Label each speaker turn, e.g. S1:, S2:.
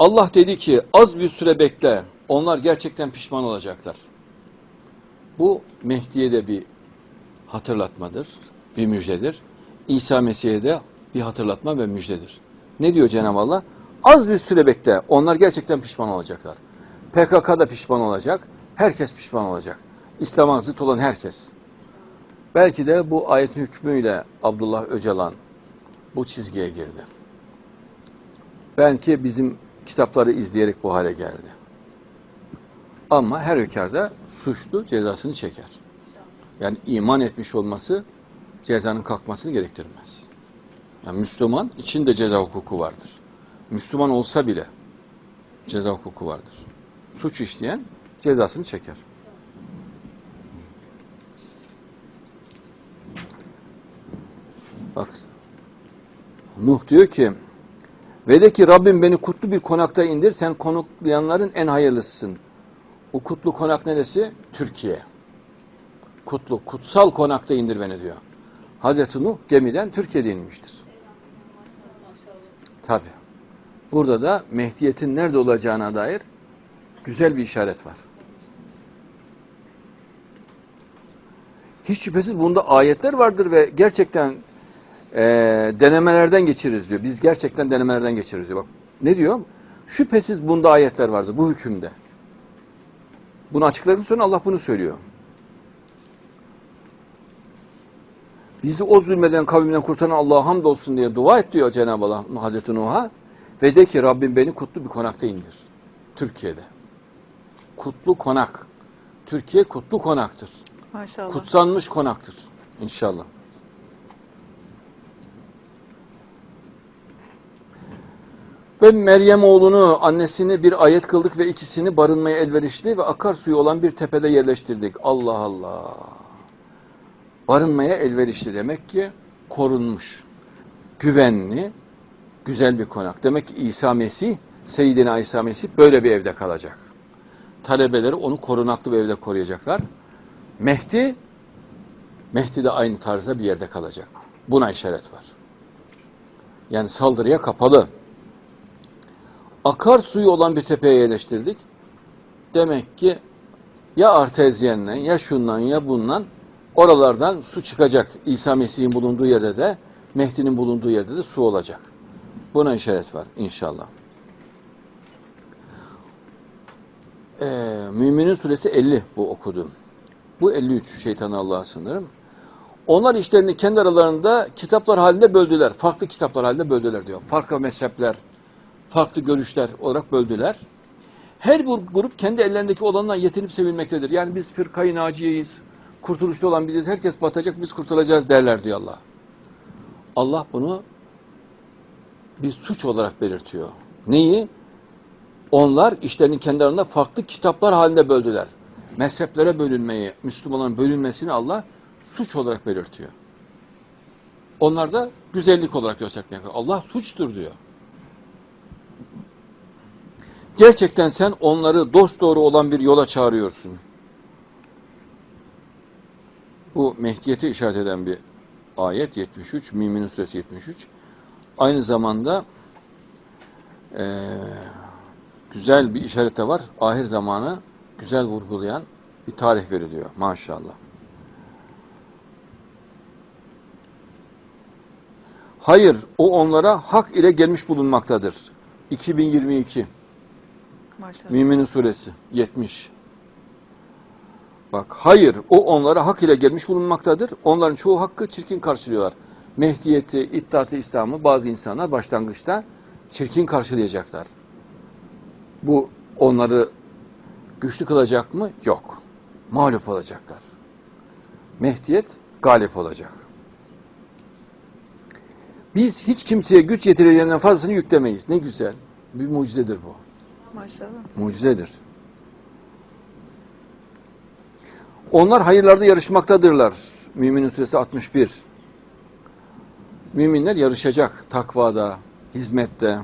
S1: Allah dedi ki az bir süre bekle. Onlar gerçekten pişman olacaklar. Bu Mehdi'ye de bir hatırlatmadır, bir müjdedir. İsa Mesih'e de bir hatırlatma ve müjdedir. Ne diyor Cenab-ı Allah? Az bir süre bekle. Onlar gerçekten pişman olacaklar. PKK da pişman olacak. Herkes pişman olacak. İslam'a zıt olan herkes. Belki de bu ayetin hükmüyle Abdullah Öcalan bu çizgiye girdi. Belki bizim kitapları izleyerek bu hale geldi. Ama her hükarda suçlu cezasını çeker. Yani iman etmiş olması cezanın kalkmasını gerektirmez. Yani Müslüman için de ceza hukuku vardır. Müslüman olsa bile ceza hukuku vardır. Suç işleyen cezasını çeker. Bak Nuh diyor ki ve de ki Rabbim beni kutlu bir konakta indir sen konuklayanların en hayırlısısın. O kutlu konak neresi? Türkiye. Kutlu, kutsal konakta indir beni diyor. Hazreti Nuh gemiden Türkiye'de inmiştir. Tabi. Burada da Mehdiyet'in nerede olacağına dair güzel bir işaret var. Hiç şüphesiz bunda ayetler vardır ve gerçekten e, denemelerden geçiririz diyor. Biz gerçekten denemelerden geçiririz diyor. Bak ne diyor? Şüphesiz bunda ayetler vardır bu hükümde. Bunu açıkladıktan sonra Allah bunu söylüyor. Bizi o zulmeden kavimden kurtaran Allah'a hamdolsun diye dua et diyor Cenab-ı Allah Hazreti Nuh'a. Ve de ki Rabbim beni kutlu bir konakta indir. Türkiye'de. Kutlu konak. Türkiye kutlu konaktır.
S2: Maşallah.
S1: Kutsanmış konaktır. İnşallah. Ve Meryem oğlunu annesini bir ayet kıldık ve ikisini barınmaya elverişli ve akarsuyu olan bir tepede yerleştirdik. Allah Allah. Barınmaya elverişli demek ki korunmuş, güvenli, güzel bir konak. Demek ki İsa Mesih, Seyyidina İsa Mesih böyle bir evde kalacak. Talebeleri onu korunaklı bir evde koruyacaklar. Mehdi, Mehdi de aynı tarzda bir yerde kalacak. Buna işaret var. Yani saldırıya kapalı. Akar suyu olan bir tepeye yerleştirdik. Demek ki ya artezyenle ya şundan ya bundan oralardan su çıkacak. İsa Mesih'in bulunduğu yerde de Mehdi'nin bulunduğu yerde de su olacak. Buna işaret var inşallah. Ee, Müminin suresi 50 bu okudum. Bu 53 şeytanı Allah'a sınırım. Onlar işlerini kendi aralarında kitaplar halinde böldüler. Farklı kitaplar halinde böldüler diyor. Farklı mezhepler, farklı görüşler olarak böldüler. Her bir grup kendi ellerindeki olanla yetinip sevilmektedir. Yani biz fırkayı naciyeyiz, kurtuluşta olan biziz, herkes batacak, biz kurtulacağız derler diyor Allah. Allah bunu bir suç olarak belirtiyor. Neyi? Onlar işlerini kendi aralarında farklı kitaplar halinde böldüler. Mezheplere bölünmeyi, Müslümanların bölünmesini Allah suç olarak belirtiyor. Onlar da güzellik olarak göstermeye Allah suçtur diyor. Gerçekten sen onları dost doğru olan bir yola çağırıyorsun. Bu Mehdiyet'e işaret eden bir ayet 73, Mümin Suresi 73. Aynı zamanda eee güzel bir işaret var. Ahir zamanı güzel vurgulayan bir tarih veriliyor maşallah. Hayır, o onlara hak ile gelmiş bulunmaktadır. 2022
S2: Maşallah.
S1: Müminin suresi 70. Bak hayır o onlara hak ile gelmiş bulunmaktadır. Onların çoğu hakkı çirkin karşılıyorlar. Mehdiyeti, İttihat-ı İslam'ı bazı insanlar başlangıçta çirkin karşılayacaklar. Bu onları güçlü kılacak mı? Yok. Mağlup olacaklar. Mehdiyet galip olacak. Biz hiç kimseye güç yetireceğinden fazlasını yüklemeyiz. Ne güzel. Bir mucizedir bu.
S2: Maşallah.
S1: Mucizedir. Onlar hayırlarda yarışmaktadırlar. Müminin suresi 61. Müminler yarışacak takvada, hizmette,